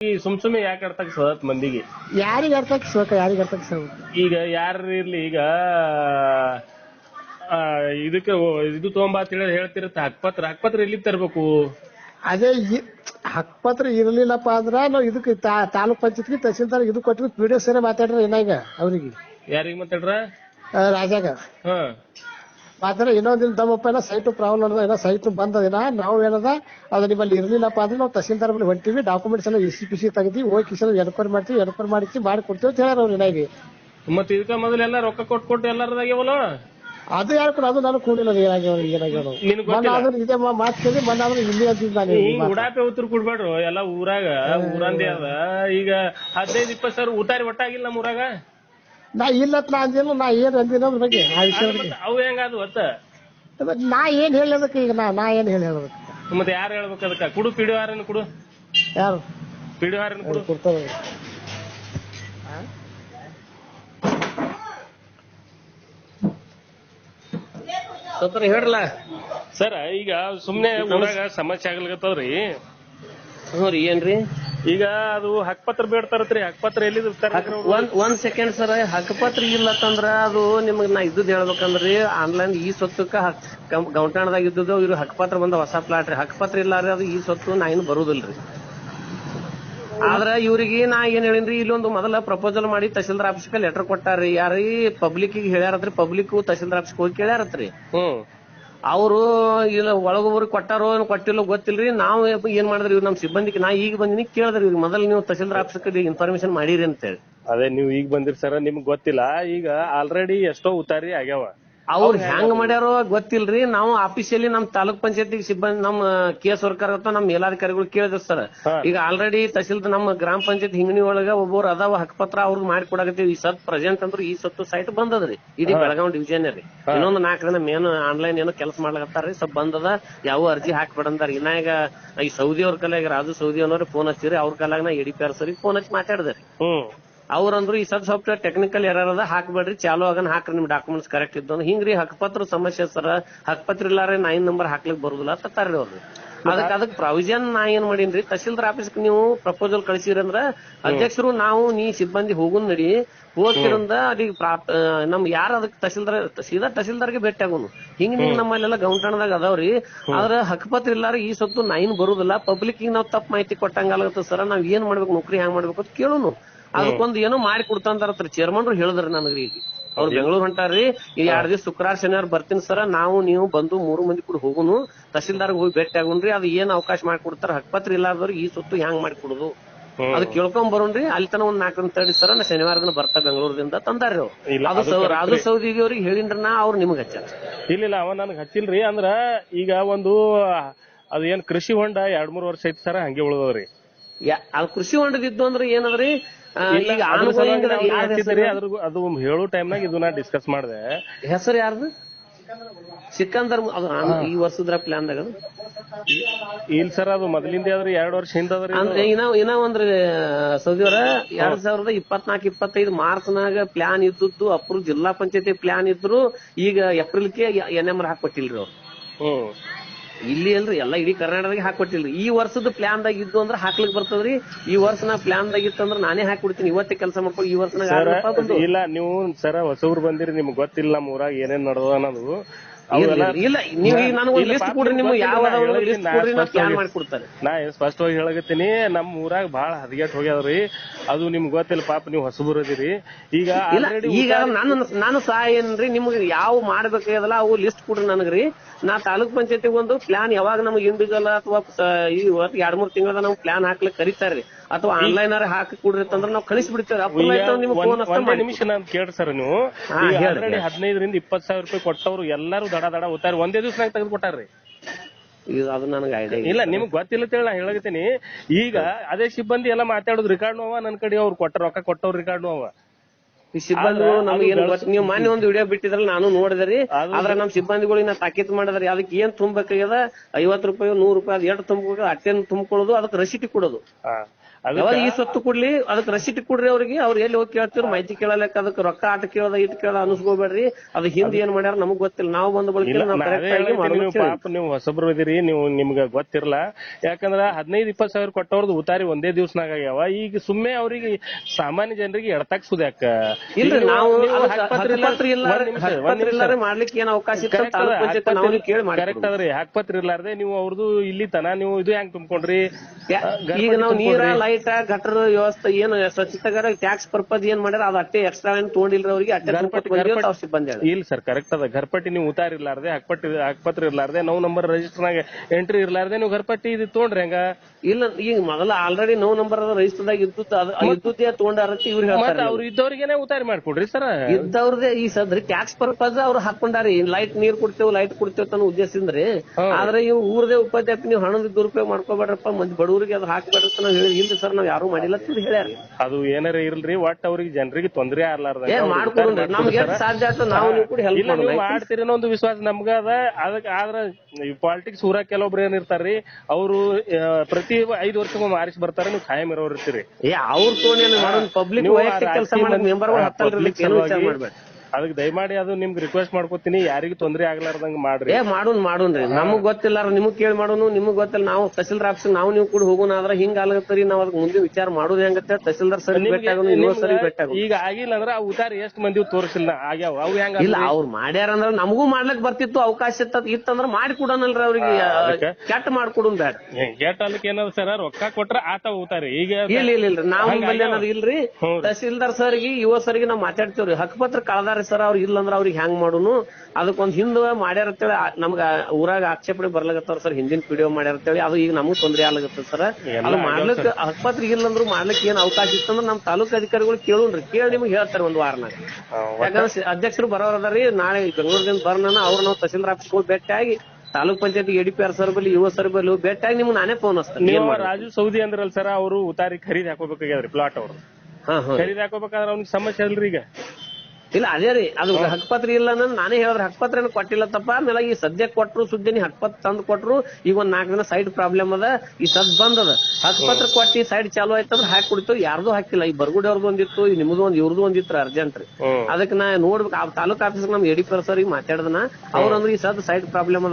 ಈ ಸುಮ್ ಸುಮ್ಮನೆ ಯಾಕೆ ಆಡ್ತಕ್ ಸದತ್ ಮಂದಿಗೆ? ಯಾರಿಗೆ ಅರ್ಥಕ್ಕೆ ಸೋಕ ಯಾರಿಗೆ ಅರ್ಥ ಸರ್? ಈಗ ಯಾರು ಇರ್ಲಿ ಈಗ ಆ, ಇದಕ್ಕೆ ಓ- ಇದು ತಗೊಂಬಾ ಅಂತ ಹೇಳಿ ಹೇಳ್ತಿರತ್ತ. ಹಕ್ಪತ್ರ ಹಕ್ಪತ್ರ ಎಲ್ಲಿ ತರ್ಬೇಕು? ಅದೇ ಈ- ಹಕ್ಪತ್ರ ಇರ್ಲಿಲ್ಲಪ್ಪ ಅಂದ್ರ ನಾವು ಇದಕ್ಕೆ ತಾ- ತಾಲೂಕ್ ಪಂಚಾಯತ್ಗೆ ತಹಸೀಲ್ದಾರ್ ಇದು ಕೊಟ್ಟು ವಿಡಿಯೋ ಸೇರೆ ಮಾತಾಡ್ರಿ ಏನಾಗ ಅವ್ರಿಗೆ? ಯಾರಿಗೆ ಮಾತಾಡ್ರ? ಆ, ರಾಜಾಗ. ಹಾ. ಮಾತಾಡ ಇನ್ನೊಂದಿನ ತಮ್ಮಪ್ಪ ಏನೋ ಸೈಟ್ ಪ್ರಾಬ್ಲಮ್ ಅದ ಏನೋ ಸೈಟ್ ಬಂದದಿನ ನಾವು ಏನದ ಅದು ನಿಮ್ಮಲ್ಲಿ ಇರ್ಲಿಲ್ಲಪ್ಪ ಅಂದ್ರೆ ನಾವು ತಹಸೀಲ್ದಾರ್ ಬಳಿ ಹೊಂಟಿವಿ ಡಾಕ್ಯುಮೆಂಟ್ಸ್ ಎಲ್ಲ ಇಸಿ ಪಿಸಿ ತೆಗಿತೀವಿ ಹೋಗಿ ಕಿಶನ್ ಎನ್ಕ್ವೈರಿ ಮಾಡ್ತೀವಿ ಎನ್ಕ್ವೈರಿ ಮಾಡಿಸಿ ಮಾಡಿ ಕೊಡ್ತೀವಿ ಅಂತ ಹೇಳ್ಯಾರ ಅವ್ರು ಏನಾಗಿ ಮತ್ ಇದಕ್ಕ ಎಲ್ಲ ರೊಕ್ಕ ಕೊಟ್ಟು ಕೊಟ್ಟು ಎಲ್ಲಾರದಾಗ್ಯವಲ್ಲ ಅದು ಯಾರು ಕೂಡ ಅದು ನಾನು ಕೂಡಿಲ್ಲ ಏನಾಗಿ ಅವ್ರಿಗೆ ಏನಾಗಿ ಅವ್ರು ನಿನಗ್ ಗೊತ್ತಿಲ್ಲ? ಆದ್ರೆ ಇದೇ ಮಾತು ಕೇಳಿ ಮೊನ್ನೆ ಆದ್ರೆ ಇಲ್ಲಿ ಅಂತಿದ್ದ ನಾನು ಹಿಂಗ್ ಮಾತು. ಉಡಾಪೆ ಉತ್ತರ ಕೊಡ್ಬೇಡ್ರು ಎಲ್ಲ ಊರಾಗ ಊರಂದೇ ಅದ. ಈಗ ಹದಿನೈದು ಇಪ್ಪತ್ತು ಸಾವಿರ ಊಟಾರಿ ಒಟ್ಟಾಗಿಲ್ಲ ನಮ್ಮ ಊರಾಗ? ನಾ ಇಲ್ಲತ್ ನಾ ಅಂದಿಲ್ಲ ನಾ ಏನ್ ಅಂದಿನ ಅದ್ರ ಬಗ್ಗೆ ಆ ವಿಷಯ ಬಗ್ಗೆ. ಅವು ಹೆಂಗಾದು ಒತ್ತ ಮತ್ತೆ ನಾ ಏನ್ ಹೇಳೋದಕ್ಕೆ ಈಗ ನಾ ನಾ ಏನ್ ಹೇಳಿ ಹೇಳೋದಕ್ಕೆ ಮತ್ತೆ ಯಾರು ಹೇಳ್ಬೇಕು ಅದಕ್ಕ? ಕುಡು ಪಿಡಿವಾರನ ಕುಡು. ಯಾರು? ಪಿಡಿವಾರನ್ ಕುಡು. ಕೊಡ್ತಾರೆ. ಸ್ವಲ್ಪ ಹೇಳ್ರಲ್ಲ ಸರ್ ಈಗ ಸುಮ್ನೆ ಊರಾಗ ಸಮಸ್ಯೆ ಆಗ್ಲಿಕತ್ತವ್ರಿ ಹ್ಞೂ ರೀ ಏನ್ರಿ? ಈಗ ಅದು ಹಕ್ಪತ್ರ ಬೇಡ್ತಾರತ್ರಿ ಹಕ್ಪತ್ರ ಎಲ್ಲಿ ಒಂದ್ ಒಂದ್ ಸೆಕೆಂಡ್ ಸರ್ ಹಕ್ಕಪತ್ರ ಇಲ್ಲತ್ತಂದ್ರ ಅದು ನಿಮಗ್ ನಾ ಇದ್ದದ್ ಹೇಳ್ಬೇಕಂದ್ರಿ ಆನ್ಲೈನ್ ಈ ಸೊತ್ತಕ್ಕ ಗೌಂಟಾಣದಾಗ ಇದ್ದದ್ದು ಇವ್ರು ಹಕ್ಕಪತ್ರ ಬಂದ ಹೊಸ ಪ್ಲಾಟ್ ರೀ. ಹಕ್ಕಪತ್ರ ಇಲ್ಲ ರೀ ಅದು ಈ ಸೊತ್ತು ನಾ ಏನು ಬರುದಿಲ್ರಿ. ಆದ್ರ ಇವ್ರಿಗೆ ನಾ ಏನ್ ಹೇಳಿನ್ರಿ ಇಲ್ಲೊಂದು ಮೊದಲ ಪ್ರಪೋಸಲ್ ಮಾಡಿ ತಹಸೀಲ್ದಾರ್ ಆಫೀಸ್ಗೆ ಲೆಟರ್ ಕೊಟ್ಟಾರ್ರಿ. ಯಾರೀ ಪಬ್ಲಿಕ್ ಹೇಳ್ಯಾರತ್ರಿ ಪಬ್ಲಿಕ್ ತಹಸೀಲ್ದಾರ್ ಆಫೀಸ್ಗೆ ಹೋಗಿ ಕೇಳ್ಯಾರತ್ರಿ. ಹ್ಮ್. ಅವರು ಇಲ್ಲ ಒಳಗೊಬ್ರು ಕೊಟ್ಟಾರೋ ಏನೋ ಕೊಟ್ಟಿಲ್ಲೋ ಗೊತ್ತಿಲ್ರಿ. ನಾವು ಏನ್ ಮಾಡಿದ್ರಿ ಇವ್ರು ನಮ್ ಸಿಬ್ಬಂದಿಗೆ? ನಾ ಈಗ ಬಂದಿನಿ, ಕೇಳಿದ್ರಿ ಇವ್ರಿಗೆ. ಮೊದಲು ನೀವು ತಹಸೀಲ್ದಾರ್ ಆಫೀಸ್ಗೆ ಇನ್ಫಾರ್ಮೇಶನ್ ಮಾಡಿರಿ ಅಂತೇಳಿ. ಅದೇ ನೀವ್ ಈಗ ಬಂದಿರ್ ಸರ್, ನಿಮ್ಗ್ ಗೊತ್ತಿಲ್ಲ. ಈಗ ಆಲ್ರೆಡಿ ಎಷ್ಟೋ ಉತ್ತಾರಿ ಆಗ್ಯಾವ. ಅವ್ರು ಹೆಂಗ್ ಮಾಡ್ಯಾರೋ ಗೊತ್ತಿಲ್ರಿ. ನಾವು ಆಫೀಸಿಯಲ್ಲಿ ನಮ್ ತಾಲೂಕ್ ಪಂಚಾಯತಿ ಸಿಬ್ಬಂದಿ ನಮ್ಮ ಕೇಸ್ ವರ್ಕರ್ ಅಥವಾ ನಮ್ ಮೇಲಾಧಿಕಾರಿಗಳು ಕೇಳಿದ್ರು ಸರ್. ಈಗ ಆಲ್ರೆಡಿ ತಹಸೀಲ್ದ ನಮ್ಮ ಗ್ರಾಮ ಪಂಚಾಯತ್ ಹಿಂಗಣಿ ಒಳಗ ಒಬ್ಬರು ಅದಾವ ಹಕ್ಕಪತ್ರ ಅವ್ರಿಗೆ ಮಾಡಿ ಕೊಡಾಕತ್ತೀವಿ. ಈ ಸತ್ ಪ್ರೆಸೆಂಟ್ ಅಂದ್ರೆ ಈ ಸತ್ತು ಸೈಟ್ ಬಂದದ್ರಿ. ಇಡೀ ಬೆಳಗಾವಿ ಡಿವಿಜನ್ ರೀ. ಇನ್ನೊಂದು ನಾಲ್ಕು ದಿನ ಮೇನ್ ಆನ್ಲೈನ್ ಏನೋ ಕೆಲಸ ಮಾಡ್ಲಾಕತ್ತಾರ ಸ್ವಲ್ಪ ಬಂದದ ಯಾವ ಅರ್ಜಿ ಹಾಕ್ಬಿಡಂದಾರ ಇನ್ನ ಈಗ ಈ ಸೌದಿ ಅವ್ರ ಕಲಾಗ ರಾಜು ಸೌದಿ ಅನ್ನೋರು ಫೋನ್ ಹಚ್ಚಿರಿ. ಅವ್ರ ಕಲಾಗ ನಾ ಎಡಿ ಪಿ ಆರ್ ಸರಿ ಫೋನ್ ಹಚ್ಚಿ ಮಾತಾಡಿದ್ರಿ. ಹ್ಮ್. ಅವ್ರಂದ್ರು ಈ ಸದ್ ಸಾಫ್ಟ್ವೇರ್ ಟೆಕ್ನಿಕಲ್ ಎರರ್ ಅದ ಹಾಕ್ಬೇಡ್ರಿ ಚಾಲು ಆಗನ್ ಹಾಕ್ರಿ ನಿಮ್ ಡಾಕ್ಯುಮೆಂಟ್ಸ್ ಕರೆಕ್ಟ್ ಇದ್ದು ಹಿಂಗ್ರಿ ಹಕ್ಪತ್ರ ಸಮಸ್ಯೆ ಸರ್ ಹಕ್ಪತ್ರ ಇಲ್ಲಾರೆ ನೈನ್ ನಂಬರ್ ಹಾಕ್ಲಿಕ್ ಬರುದಿಲ್ಲ ತತ್ತಾರ್ರಿ ಅವ್ರು. ಅದಕ್ಕೆ ಅದಕ್ಕೆ ಪ್ರಾವಿಷನ್ ನಾ ಏನ್ ಮಾಡೀನ್ರಿ ತಹಸೀಲ್ದಾರ್ ಆಫೀಸ್ಗೆ ನೀವು ಪ್ರಪೋಸಲ್ ಕಳಿಸಿರಿ ಅಂದ್ರ ಅಧ್ಯಕ್ಷರು ನಾವು ನೀ ಸಿಬ್ಬಂದಿ ಹೋಗುನ್ ನಡಿ. ಹೋಗ್ತಿರಂದ ಅಲ್ಲಿ ಪ್ರಾಪ್- ಆ, ನಮ್ ಯಾರ ಅದಕ್ಕೆ ತಹಸೀಲ್ದಾರ್ ಸೀದಾ ತಹಸೀಲ್ದಾರ್ಗೆ ಭೇಟಿ ಆಗೋನು. ಹಿಂಗ್ ನಿಂಗ್ ನಮ್ಮಲ್ಲೆಲ್ಲ ಗೌಂಟಣದಾಗ ಅದಾವ್ರಿ. ಆದ್ರ ಹಕ್ಪತ್ರ ಇಲ್ಲಾರ ಈ ಸೊತ್ತು ನೈನ್ ಬರುದಿಲ್ಲ ಪಬ್ಲಿಕ್ ನಾವು ತಪ್ಪು ಮಾಹಿತಿ ಕೊಟ್ಟಂಗಾಗತ್ತ ಸರ್ ನಾವ್ ಏನ್ ಮಾಡ್ಬೇಕು ನೌಕರಿ ಹ್ಯಾಂಗ್ ಮಾಡ್ಬೇಕು ಅಂತ ಕೇಳೋನು. ಅದಕ್ಕೊಂದು ಏನೋ ಮಾಡಿ ಕೊಡ್ತಾಂತಾರತ್ರಿ. ಚೇರ್ಮನ್ರು ಹೇಳಿದ್ರಿ ನನಗ್ರಿ ಈಗ. ಅವ್ರು ಬೆಂಗಳೂರು ಹೊಂಟಾರ್ರಿ. ಈ ಎರಡ್ ದಿವಸ ಶುಕ್ರವಾರ ಶನಿವಾರ ಬರ್ತೀನಿ ಸರ. ನಾವು ನೀವು ಬಂದು ಮೂರು ಮಂದಿ ಕೂಡ ಹೋಗುನು. ತಹಸೀಲ್ದಾರ್ಗೆ ಹೋಗಿ ಭೇಟಿ ಆಗುನ್ರಿ. ಅದು ಏನ್ ಅವಕಾಶ ಮಾಡ್ಕೊಡ್ತಾರ ಹಕ್ಪತ್ರ ಇಲ್ಲಾರ್ದವ್ರಿಗೆ ಈ ಸೊತ್ತು ಹೆಂಗ್ ಮಾಡಿಕೊಡುದು ಅದು ಕೇಳ್ಕೊಂಡ್ ಬರೋನ್ರಿ ಅಲ್ಲಿ ತನ ಒಂದ್ ನಾಲ್ಕು ತಡಿ ಸರ ನಾ ಶನಿವಾರ ದಿನ ಬರ್ತಾ ಬೆಂಗಳೂರದಿಂದ ತಂದಾರ್ರಿ ಅವ್ರು. ಇಲ್ಲ, ರಾಜು ರೀ. ಸೌದಿಗೆ ಅವ್ರಿಗೆ ಹೇಳಿನ್ರಿ ನಾ ಅವ್ರು ನಿಮ್ಗೆ ಹಚ್ಚಾರ. ಇಲ್ಲ ಅವ ನನಗ್ ಹಚ್ಚಿಲ್ರಿ. ಅಂದ್ರ ಈಗ ಒಂದು ಅದು ಏನ್ ಕೃಷಿ ಹೊಂಡ ಎರಡ್ ಮೂರ್ ವರ್ಷ ಐತಿ ಸರ್ ಹಂಗೆ ಉಳ್ದವ್ರಿ ಯಾ- ಅದು ಕೃಷಿ ಹೊಂಡದಿದ್ದು ಅಂದ್ರೆ ಏನದ್ರಿ? ಇಲ್ಲ, ಈಗ ಅದು ಹೇಳೋ? ಟೈಮ್ನಾಗ ಇದು ನಾ ಡಿಸ್ಕಸ್ ಮಾಡಿದೆ. ಹೆಸರು ಯಾರ್ದು? ಸಿಕ್ಕಂದರ್ ಅದು ಈ ವರ್ಷದ ಪ್ಲಾನ್ ದಾಗ ಇಲ್ಲ ಸರ್ ಅದು ಮೊದಲಿಂದ ಆದ್ರೆ ಎರಡ್ ವರ್ಷ ಹಿಂದ ಅಂದ್ರೆ ಇನ್ನ ಇನ್ನ ಒಂದ್ರಿ ಸೌದಿಯವರ ಎರಡ್ ಸಾವಿರದ ಇಪ್ಪತ್ನಾಕ್ ಇಪ್ಪತ್ತೈದು ಮಾರ್ಚ್ ನಾಗ ಪ್ಲಾನ್ ಇದ್ದದ್ದು ಅಪ್ರೂವ್ ಜಿಲ್ಲಾ ಪಂಚಾಯತಿ ಪ್ಲಾನ್ ಇದ್ರು ಈಗ ಏಪ್ರಿಲ್ಗೆ ಎನ್ ಎಂ ಹಾಕೊಟ್ಟಿಲ್ರಿ ಅವ್ರು. ಹ್ಮ್. ಇಲ್ಲಿ ಅಲ್ರಿ ಎಲ್ಲಾ ಇಡೀ ಕರ್ನಾಟಕದಾಗ ಹಾಕೊಟ್ಟಿಲ್ರಿ. ಈ ವರ್ಷದ ಪ್ಲಾನ್ ದಾಗ ಇದ್ದು ಅಂದ್ರೆ ಹಾಕ್ಲಿಕ್ ಬರ್ತದ್ರಿ. ಈ ವರ್ಷ ನಾ ಪ್ಲಾನ್ ದಾಗ ಇತ್ತು ಅಂದ್ರೆ ನಾನೇ ಹಾಕ್ಬಿಡ್ತೀನಿ. ಇವತ್ತೇ ಕೆಲಸ ಮಾಡ್ಕೊಂಡು ಈ ವರ್ಷನಾಗ ಇಲ್ಲಾ ನೀವು ಸರ ಹೊಸಬ್ರು ಬಂದಿರಿ ನಿಮ್ಗೆ ಗೊತ್ತಿಲ್ಲ ನಮ್ಮ ಊರಾಗ ಏನೇನ್ ನಡೆದ ಅನ್ನೋದು. ಇಲ್ಲ, ಇಲ್ಲ ನೀವು ಈಗ ನನಗೊಂದು ಲಿಸ್ಟ್ ಪಾಪ ಕೊಡ್ರಿ ನಿಮ್ಗೆ ಯಾವ ನಾ ಲಿಸ್ಟ್ ನಾ ಕೊಡ್ರಿ ನಾ ಪ್ಲಾನ್ ಸ್ಪಷ್ಟವಾಗಿ- ಮಾಡ್ಕೊಡ್ತಾರೆ. ನಾ ಏನ್ ಸ್ಪಷ್ಟವಾಗಿ ಹೇಳಕತ್ತೀನಿ ನಮ್ಮ ಊರಾಗ ಬಾಳ ಹದಗೆಟ್ ಹೋಗ್ಯಾವ್ರಿ. ಅದು ನಿಮ್ಗೆ ಗೊತ್ತಿಲ್ಲ ಪಾಪ ನೀವು ಹೊಸಬರು ಬರೋದಿರಿ. ಈಗ ಈಗ ನಾನು ನಾನು ಸಹ ಏನ್ರಿ ನಿಮ್ಗೆ ಯಾವ ಮಾಡ್ಬೇಕಾಗದಲ್ಲ ಅವು ಲಿಸ್ಟ್ ಕೊಡ್ರಿ ನನಗ್ರಿ. ನಾ ತಾಲೂಕ್ ಪಂಚಾಯತಿಗೆ ಒಂದು ಪ್ಲಾನ್ ಯಾವಾಗ ನಮ್ಗೆ ಇಂಡಿವಿಜುವಲ್ ಅಥವಾ ಈ ಎರಡ್ ಮೂರ್ ತಿಂಗಳ ನಮ್ಗೆ ಪ್ಲಾನ್ ಹಾಕ್ಲಿಕ್ಕೆ ಕರೀತಾರ್ರಿ. ಅಥವಾ ಆನ್ಲೈನ್ ಹಾಕಿ ಕೊಡ್ರಿ ಅಂತಂದ್ರೆ ನಾವು ಕಳಿಸಿ ಬಿಡ್ತೇವೆ ನಿಮಿಷ ನಾನು ಕೇಳ್ರಿ ಸರ್ ನೀವು. ಈಗ ಆಲ್ರೆಡಿ ಹದಿನೈದರಿಂದ ಇಪ್ಪತ್ತು ಸಾವಿರ ರೂಪಾಯಿ ಕೊಟ್ಟವ್ರು ಎಲ್ಲರೂ ದಡ ದಡ ಓದ್ತಾರೆ ಒಂದೇ ದಿವಸ ತೆಗೆದು ಕೊಟ್ಟಾರ್ರಿ. ಇದು ಅದು ನನಗೆ ಐಡಿಯಾ ಇಲ್ಲ ನಿಮ್ಗೆ ಗೊತ್ತಿಲ್ಲ ಹೇಳಿ ನಾ ಹೇಳಕತ್ತೀನಿ ಈಗ ಅದೇ ಸಿಬ್ಬಂದಿ ಎಲ್ಲ ಮಾತಾಡೋದು ರೆಕಾರ್ಡ್ ಅವ ನನ್ ಕಡೆ ಅವ್ರು ಕೊಟ್ಟ ರೊಕ್ಕ ಕೊಟ್ಟವ್ರು ರೆಕಾರ್ಡ್ ನೋವ? ಈ ಆದ್ರೆ ನಮ್ಗೆ ಏನ್ ಅದು ಗೊತ್ತ ನೀವು ಮಾನ್ಯ ಒಂದು ವಿಡಿಯೋ ಬಿಟ್ಟಿದ್ರಲ್ಲ ನಾನು ನೋಡಿದ್ರಿ ಆದ್ರೆ ನಮ್ ಸಿಬ್ಬಂದಿಗಳಿಗೆ ನಾ ತಾಕೀತ್ ಮಾಡಿದ್ರಿ. ಅದಕ್ಕೆ ಏನ್ ತುಂಬಬೇಕಾಗ್ಯದ? ಐವತ್ ರೂಪಾಯಿ ನೂರ್ ರೂಪಾಯಿ ಅದ್ ಎಷ್ಟು ತುಂಬಬೇಕು ಅಟ್ಟೆನ್ ತುಂಬಿಕೊಳ್ಳೋದು ಅದಕ್ಕೆ ರಸೀಟಿ ಕೊಡೋದು. ಯಾವಾಗ ಈ ಸೊತ್ತು ಕೊಡ್ಲಿ ಅದಕ್ಕೆ ರಸೀಟ್ ಕೊಡ್ರಿ ಅವ್ರಿಗೆ ಅವ್ರು ಎಲ್ಲಿ ಹೋಗಿ ಕೇಳ್ತಿವ್ರು ಮಾಹಿತಿ ಕೇಳಲಕ್ಕ ಅದಕ್ಕೆ ರೊಕ್ಕ ಆಟ ಕೇಳದ ಇಟ್ ಕೇಳ ಅನ್ಸ್ಕೋಬೇಡ್ರಿ. ಅದು ಹಿಂದ್ ಏನ್ ಮಾಡ್ಯಾರ ನಮಗ್ ಗೊತ್ತಿಲ್ಲ. ನಾವು ಬಂದ ಬಳಿಕ ಪಾಪ ನೀವು ಹೊಸಬ್ರು ಇದೀರಿ ನೀವು ನಿಮ್ಗ ಗೊತ್ತಿರಲ್ಲ ಯಾಕಂದ್ರ ಹದಿನೈದು ಇಪ್ಪತ್ ಸಾವಿರ ಕೊಟ್ಟವ್ರದ್ದು ಉತಾರಿ ಒಂದೇ ದಿವ್ಸನಾಗ ಆಗ್ಯಾವ. ಈಗ ಸುಮ್ಮನೆ ಅವ್ರಿಗೆ ಸಾಮಾನ್ಯ ಜನರಿಗೆ ಎಡತಾಕ್ ಸುದ್ಯಾಕ ಇಲ್ರಿ ನಾವು ಮಾಡ್ಲಿಕ್ಕೆ ಏನ್ ಅವಕಾಶ ಕರೆಕ್ಟ್ ಅದ್ರಿ ಹಾಕ್ಪತ್ರ ಇರ್ಲಾರ್ದೆ ನೀವು ಅವ್ರದ್ದು ಇಲ್ಲಿ ತನ ನೀವು ಇದು ಹೆಂಗ್ ತುಂಬ್ಕೊಂಡ್ರಿ? ಈಗ ನಾವು ನೀರ ಲೈಟ್ ಗಟರ್ ವ್ಯವಸ್ಥೆ ಏನು ಸ್ವಚ್ಛತೆಗಾರ ಟ್ಯಾಕ್ಸ್ ಪರ್ಪಸ್ ಏನ್ ಮಾಡ್ಯಾರ ಅದ ಅಟ್ಟೆ ಎಕ್ಸ್ಟ್ರಾ ಏನ್ ತೊಗೊಂಡಿಲ್ರಿ ಅವ್ರಿಗೆ ಅಂತ ಸಿಬ್ಬಂದಿ ಇಲ್ಲ ಸರ್ ಕರೆಕ್ಟ್ ಅದ. ಘರ್ಪಟ್ಟಿ ನೀವು ಉತಾರ ಇರ್ಲಾರ್ದೆ ಹಾಕ್ಪಟ್ಟಿ ಹಾಕ್ಪತ್ರ ಇರ್ಲಾರ್ದೆ ನೋ ನಂಬರ್ ರಿಜಿಸ್ಟರ್ನಾಗ ಎಂಟ್ರಿ ಇರ್ಲಾರ್ದೆ ನೀವು ಘರ್ಪಟ್ಟಿ ಇದು ತೊಗೊಂಡ್ರಿ ಹೆಂಗ? ಇಲ್ಲ ಈಗ ಮೊದಲ ಆಲ್ರೆಡಿ ನೋ ನಂಬರ್ ಅದ ರಜಿಸ್ಟರ್ದಾಗ ಇದ್ದದ್ದು ಅದು ಇದ್ದದ್ದೇ ಇವ್ರು ಮತ್ತ ಹೇಳ್ತಾರೆ ಅವ್ರು ಇದ್ದವ್ರಿಗೇನೆ ಉತಾರಿ ಮಾಡ್ಕೊಡ್ರಿ ಸರ್? ಇದ್ದವ್ರದೇ ಈ ಸದ್ರಿ ಟ್ಯಾಕ್ಸ್ ಪರ್ಪಸ್ ಅವ್ರು ಹಾಕೊಂಡಾರಿ ಲೈಟ್ ನೀರ್ ಕೊಡ್ತೇವೆ ಲೈಟ್ ಕೊಡ್ತೇವ್ ಅನ್ನೋ ಉದ್ದೇಶದಿಂದ್ರಿ ಆದ್ರೆ ಇವ್ ಊರದೇ ಉಪಾಧ್ಯಾಯ ನೀವು ಹಣದ ದುರುಪಯೋಗ ಮಾಡ್ಕೋಬೇಡ್ರಪ್ಪ ಮಂದಿ ಬಡವರಿಗೆ ಅದು ಹಾಕ್ಬೇಡ್ರಿ ಅಂತ ನಾವ್ ಇಲ್ರಿ ಸರ್ ನಾವ್ ಯಾರು ಮಾಡಿಲ್ಲ ಅಂತ ಹೇಳ್ಯಾರ. ಅದು ಏನಾರ ಇರ್ಲ್ರಿ ಒಟ್ ಅವ್ರಿಗೆ ಜನರಿಗೆ ತೊಂದ್ರೆ ಆಗ್ಲಾರ್ದ ಏನ್ ಮಾಡ್ಕೊಡ್ರಿ ನಮ್ಗೆ ಎಷ್ಟ್ ಸಾಧ್ಯ ಆಯ್ತು ನಾವು ನೀವು ಕೂಡ ಹೆಲ್ಪ್ ಇಲ್ಲ ನೀವು ಮಾಡ್ತೀರಿ ಅನ್ನೋ ಒಂದು ವಿಶ್ವಾಸ ನಮ್ಗ ಅದ. ಅದಕ್ಕೆ ಆದ್ರ ಪಾಲಿಟಿಕ್ಸ್ ಊರ ಕೆಲವೊಬ್ರು ಏನ್ ಇರ್ತಾರ್ರಿ ಅವರು ಪ್ರತಿ ಐದು ವರ್ಷಕ್ಕೊಮ್ಮೆ ಆರಿಸಿ ಬರ್ತಾರೆ ನೀವು ಖಾಯಂ ಇರೋರು ಇರ್ತೀರಿ. ಏ ಅವ್ರ ತೋಣಿ ಮಾಡೋದು? ಪಬ್ಲಿಕ್ ವೈಯಕ್ತಿಕ ಕೆಲಸ ಮಾಡೋದು ಮೆಂಬರ್ ಹತ್ತಲ್ರಿ public ಏನು ವಿಚಾರ ಮಾಡ್ಬೇಡಿ ಅದಕ್ಕೆ ದಯಮಾಡಿ ಅದು ನಿಮ್ಗೆ ರಿಕ್ವೆಸ್ಟ್ ಮಾಡ್ಕೊತೀನಿ. ಯಾರಿಗೂ ತೊಂದರೆ ಆಗ್ಲಾರ್ದಂಗ್ ಮಾಡ್ರಿ. ಏ ಮಾಡೋನ್ ಮಾಡೋನ್ರಿ. ನಮಗ್ ಗೊತ್ತಿಲ್ಲ ನಿಮಗ್ ಕೇಳಿ ಮಾಡೋನು ನಿಮಗ್ ಗೊತ್ತಿಲ್ಲ. ನಾವು ತಹಸೀಲ್ದಾರ್ ಆಫೀಸ್ ನಾವು ನೀವು ಕೂಡ ಹೋಗೋಣ ಆದ್ರ ಹಿಂಗ ಆಗ್ಲತ್ತರಿ ನಾವ್ ಅದಕ್ಕೆ ಮುಂದೆ ವಿಚಾರ ಮಾಡೋದು ಹೆಂಗತ್ತೆ? ತಹಸೀಲ್ದಾರ್ ಸರಿ ನಿಮ್ಗೆ- ಭೇಟಿಯಾಗೋನು ಯುವ ಸರಿ ಈಗ ಆಗಿಲ್ಲ ಅಂದ್ರ ಆ ಉತ್ತಾರ ಎಷ್ಟ್ ಮಂದಿ ತೋರಿಸಿಲ್ಲ ಆಗ್ಯಾವ? ಅವು ಹೆಂಗ ಇಲ್ಲ ಅವ್ರು ಮಾಡ್ಯಾರ ಅಂದ್ರ ನಮಗೂ ಮಾಡ್ಲಕ್ ಬರ್ತಿತ್ತು ಅವಕಾಶ ಇತ್ತ ಇತ್ತಂದ್ರ ಮಾಡಿ ಕೊಡೋನಲ್ರಿ ಅವ್ರಿಗೆ. ಅದಕ್ಕೆ? ಕೆಟ್ಟ ಮಾಡ್ಕೊಡೋನ್ ಬ್ಯಾಡ ಕೆಟ್ಟ ಅಲ್ಲಿಕ್ ಏನಾದ್ರು ಸರ್ ರೊಕ್ಕ ಕೊಟ್ರ ಆತ ಹೋಗ್ತಾರೆ ಈಗ ಇಲ್ಲ ಇಲ್ಲ ಇಲ್ರಿ ನಾವ್ ಹಂಗ್ ಬಲ್ಲಿ ಆಗ್ಯಾವ. ಅನ್ನೋದು ಇಲ್ರಿ. ಹ್ಞೂ. ತಹಸೀಲ್ದಾರ್ ಸರ್ಗಿ ಯುವ ಸರ್ಗಿ ನಾವ್ ಮಾತಾಡ್ತೇವ್ರಿ. ಹಕ್ಕಪತ್ರ ಕಳ್ದಾರಿ ಸರ್ ಅವ್ರು ಇಲ್ಲ ಅಂದ್ರ ಅವ್ರಿಗೆ ಹೆಂಗ್ ಮಾಡೋನು? ಅದಕ್ಕೊಂದ್ ಹಿಂದ ಮಾಡ್ಯಾರ ಅಂತೇಳಿ ಆ- ನಮ್ಗ ಊರಾಗ ಆಕ್ಷೇಪಣೆ ಬರ್ಲಾಗತ್ತಾರ ಸರ್ ಹಿಂದಿನ ವಿಡಿಯೋ ಮಾಡ್ಯಾರ ಅಂತೇಳಿ ಅದು ಈಗ ನಮಗ್ ತೊಂದ್ರೆ ಆಗ್ಲಾಗತ್ತ ಸರ್. ಅದು ಮಾಡ್ಲಿಕ್ಕೆ ಮಾಡ್ಲಿಕ್ ಹಕ್ಕಪತ್ರ ಇಲ್ಲ ಅಂದ್ರು ಮಾಡ್ಲಿಕ್ ಏನ್ ಅವಕಾಶ ಇತ್ತಂದ್ರ ನಮ್ ತಾಲೂಕ್ ಅಧಿಕಾರಿಗಳು ಕೇಳುನ್ರಿ ಕೇಳಿ ನಿಮ್ಗೆ ಹೇಳ್ತಾರೆ ಒಂದ್ ವಾರನಾಗ. ಯಾಕಂದ್ರೆ ಅಧ್ಯಕ್ಷರು ಬರೋರದಾರಿ ನಾಳೆ ಬೆಂಗಳೂರಿಂದ ಬರ್ನ ಅವ್ರ ನಾವು ತಹಸೀಲ್ದಾರ್ ಆಫೀಸ್ ಹೋಗಿ ಭೇಟಿಯಾಗಿ ತಾಲೂಕ್ ಪಂಚಾಯತ್ ಎಡಿ ಪಿ ಆರ್ ಸರ್ ಬಲ್ಲಿ ಯುವ ಸರ್ ಬಲ್ಲಿ ಭೇಟಿಯಾಗಿ ನಿಮ್ಗೆ ನಾನೇ ಫೋನ್ ಹಚ್ತೇನೆ ನೀವು ರಾಜು ಸೌದಿ ಅಂದ್ರಲ್ಲ ಸರ್ ಅವರು ಉತಾರಿ ಖರೀದಿ ಹಾಕೋಬೇಕಾಗ್ಯದ್ರಿ ಪ್ಲಾಟ್ ಅವರು ಹಾ ಹಾ. ಖರೀದಿ ಹಾಕೋಬೇಕಾದ್ರೆ ಅವ್ನಿಗೆ ಸಮಸ್ಯೆ ಅಲ್ರಿ ಈಗ. ಇಲ್ಲ ಅದೇ ರೀ. ಅದು ಹಕ್ಪತ್ರ ಇಲ್ಲ ನಾನು ನಾನೇ ಹೇಳಿದ್ರೆ ಹಕ್ಪತ್ರ ಕೊಟ್ಟಿಲ್ಲ ತಪ್ಪ ಆಮೇಲೆ ಈ ಸದ್ಯ ಕೊಟ್ರು ಸುದ್ದಿ ನೀ ಹಕ್ಪತ್ರ ತಂದು ಕೊಟ್ರು. ಈಗ ಒಂದ್ ನಾಲ್ಕು ದಿನ ಸೈಡ್ ಪ್ರಾಬ್ಲಮ್ ಅದ. ಈ ಸದ್ ಬಂದದ. ಹಕ್ಪತ್ರ ಕೊಟ್ಟಿ ಸೈಡ್ ಚಾಲು ಆಯ್ತಂದ್ರೆ ಹಾಕಿ ಕುಡಿತು ಯಾರ್ದು ಹಾಕಿಲ್ಲ. ಈ ಬರ್ಗುಡಿ ಅವ್ರದ್ದು ಒಂದಿತ್ತು ಈ ನಿಮ್ದು ಒಂದ್ ಇವ್ರದ್ದು ಒಂದಿತ್ತು ಅರ್ಜೆಂಟ್ ರೀ. ಅದಕ್ಕೆ ನಾ ನೋಡ್ಬೇಕು. ಆ ತಾಲೂಕ್ ಆಫೀಸ್ ನಮ್ ಎಡಿ ಸರ್ ಮಾತಾಡ್ದನ. ಅವ್ರಂದ್ರೆ ಈ ಸದ್ ಸೈಡ್ ಪ್ರಾಬ್ಲಮ್ ಅದ.